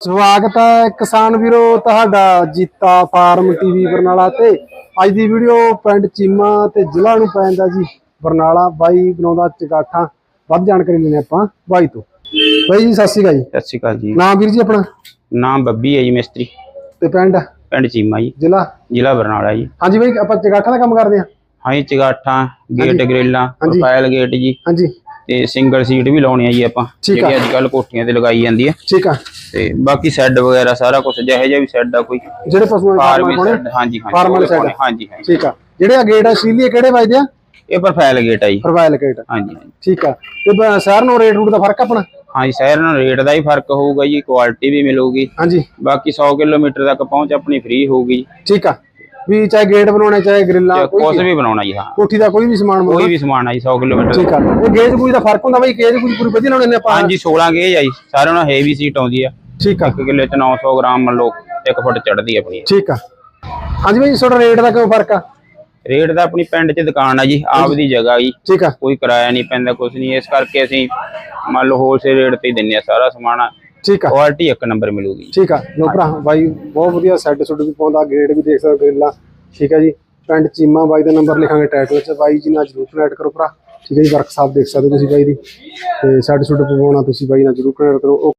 ਸਵਾਗਤ ਹੈ ਕਿਸਾਨ ਵੀਰੋ ਤੁਹਾਡਾ ਜੀਤਾ ਫਾਰਮ ਟੀਵੀ ਬਰਨਾਲਾ ਤੇ। ਅੱਜ ਦੀ ਵੀਡੀਓ ਪਿੰਡ ਚੀਮਾ ਤੇ ਜ਼ਿਲ੍ਹਾ ਨੂੰ ਪੈਂਦਾ ਜੀ ਬਰਨਾਲਾ ਬਾਈ ਬਣਾਉਂਦਾ ਚਗਾਠਾਂ। ਵੱਧ ਜਾਣਕਾਰੀ ਲੈਣੇ ਆਪਾਂ ਬਾਈ ਤੋਂ। ਬਾਈ ਜੀ ਸਤਿ ਸ਼੍ਰੀ ਅਕਾਲ ਜੀ। ਸਤਿ ਸ਼੍ਰੀ ਅਕਾਲ ਜੀ। ਨਾਮ ਵੀਰ ਜੀ ਆਪਣਾ? ਨਾਮ ਬੱਬੀ ਹੈ ਜੀ ਮਿਸਤਰੀ। ਤੇ ਪਿੰਡ? ਪਿੰਡ ਚੀਮਾ ਜੀ। ਜ਼ਿਲ੍ਹਾ? ਜ਼ਿਲ੍ਹਾ ਬਰਨਾਲਾ ਜੀ। ਹਾਂਜੀ ਬਾਈ ਆਪਾਂ ਚਗਾਠਾਂ ਦਾ ਕੰਮ ਕਰਦੇ ਹਾਂ। ਹਾਂ ਜੀ ਚਗਾਠਾਂ ਗੇਟ ਗ੍ਰਿਲਾਂ। ਪ੍ਰੋਫਾਈਲ ਗੇਟ ਜੀ। ਹਾਂਜੀ। ਤੇ ਸਿੰਗਲ ਸੀਟ ਵੀ ਲਾਉਣੀ ਆ ਜੀ ਆਪਾਂ। ਜਿਹੜੀ ਅੱਜ ਕੱਲ ਕੋਠੀਆਂ ਤੇ ਲਗਾਈ ਜਾਂਦੀ ਹੈ ਠੀਕ ਆ। ਤੇ ਬਾਕੀ ਸੈੱਡ ਵਗੈਰਾ ਸਾਰਾ ਕੁਝ ਜਿਹੋ ਜਿਹਾ ਵੀ ਸੈੱਡ ਆ ਕੋਈ। ਜਿਹੜੇ ਪਸ਼ੂਆਂ ਦੇ ਫਾਰਮ ਸੈੱਡ ਹਾਂਜੀ ਹਾਂਜੀ ਫਾਰਮ। ਪਾਉਣੇ, ਹਾਂਜੀ ਹਾਂਜੀ। ਠੀਕ ਆ। ਜਿਹੜੇ ਆ ਗੇਟ ਆ ਸੀਲੀਏ ਕਿਹੜੇ ਵੱਜਦੇ ਆ? ਇਹ ਪ੍ਰੋਫਾਈਲ ਗੇਟ ਆ ਜੀ। ਪ੍ਰੋਫਾਈਲ ਗੇਟ ਹਾਂਜੀ ਹਾਂਜੀ। ਠੀਕ ਆ। ਤੇ ਸ਼ਹਿਰ ਨੂੰ ਰੇਟ ਰੂਟ ਦਾ ਫ਼ਰਕ ਆਪਣਾ? ਹਾਂਜੀ ਸ਼ਹਿਰ ਨਾਲ ਰੇਟ ਦਾ ਹੀ ਫ਼ਰਕ ਹੋਊਗਾ ਜੀ ਕੁਆਲਿਟੀ ਵੀ ਮਿਲੂਗੀ। ਹਾਂਜੀ। ਬਾਕੀ 100 ਕਿਲੋਮੀਟਰ ਤੱਕ ਪਹੁੰਚ ਆਪਣੀ ਫ੍ਰੀ ਹੋਊਗੀ ਠੀਕ ਆ। ਵੀ ਚਾਹੇ ਗੇਟ ਬਣਾਉਣੇ ਚਾਹੇ ਗ੍ਰਿਲਾਂ ਕੋਈ ਕੁਝ ਵੀ ਬਣਾਉਣਾ ਜੀ ਹਾਂ। ਕੋਠੀ ਦਾ ਕੋਈ ਵੀ ਸਮਾਨ ਕੋਈ ਵੀ ਸਮਾਨ ਆ ਜੀ 100 ਕਿਲੋਮੀਟਰ ਠੀਕ ਆ। ਇਹ ਗੇਜ ਗੂਜ ਦਾ ਫ਼ਰਕ ਹੁੰਦਾ ਬਾਈ ਗੇਜ ਗੂਜ ਪੂਰੀ ਵਧੀਆ ਲਾਉਣੇ ਨੇ ਆਪਾਂ। ਹਾਂਜੀ 16 ਗੇਜ ਆ ਜੀ ਸਾਰਿਆਂ ਨਾਲ ਹੈਵੀ ਸੀਟ ਆਉਂਦੀ ਆ। ਠੀਕ ਆ। ਇੱਕ ਕਿੱਲੇ ਚ 900 ਗ੍ਰਾਮ ਮੰਨ ਲਓ 1 ਫੁੱਟ ਚੜਦੀ ਆਪਣੀ। ਠੀਕ ਆ। ਹਾਂਜੀ ਬਾਈ ਤੁਹਾਡਾ ਰੇਟ ਦਾ ਕਿਉਂ ਫ਼ਰਕ ਆ? ਰੇਟ ਦਾ ਆਪਣੀ ਪਿੰਡ 'ਚ ਦੁਕਾਨ ਆ ਜੀ ਆਪ ਦੀ ਜਗ੍ਹਾ ਜੀ। ਠੀਕ ਆ। ਕੋਈ ਕਿਰਾਇਆ ਨਹੀਂ ਪੈਂਦਾ ਕੁਝ ਨਹੀਂ। ਇਸ ਕਰਕੇ ਅਸੀਂ ਮੰਨ ਲਓ ਹੋਲਸੇਲ ਰੇਟ ਤੇ ਦਿੰਨੇ ਆ ਸਾਰਾ ਸਮਾਨ ਠੀਕ ਆ। ਕੁਆਲਿਟੀ ਇੱਕ ਨੰਬਰ ਮਿਲੂਗੀ। ਠੀਕ ਆ। ਲੋ ਭਰਾ ਬਾਈ ਬਹੁਤ ਵਧੀਆ ਸੈੱਟ ਸੁੱਟ ਵੀ ਪਾਉਂਦਾ ਗ੍ਰੇਡ ਵੀ ਦੇਖ ਸਕਦੇ ਗ੍ਰਿਲਾਂ ਠੀਕ ਆ ਜੀ। ਪਿੰਡ ਚੀਮਾ ਬਾਈ ਦਾ ਨੰਬਰ ਲਿਖਾਂਗੇ ਟਾਈਟਲ 'ਚ ਬਾਈ ਜੀ ਨਾਲ ਜਰੂਰ ਕਨੈਕਟ ਕਰੋ ਭਰਾ। ਠੀਕ ਹੈ ਜੀ ਵਰਕਸ਼ਾਪ ਦੇਖ ਸਕਦੇ ਹੋ ਤੁਸੀਂ ਬਾਈ ਦੀ। ਤੇ ਸੈੱਟ ਸੁੱਟ ਪਵਾਉਣਾ ਤੁਸੀਂ ਬਾਈ ਨਾਲ ਜਰੂਰ ਕਨੈਕਟ ਕਰੋ।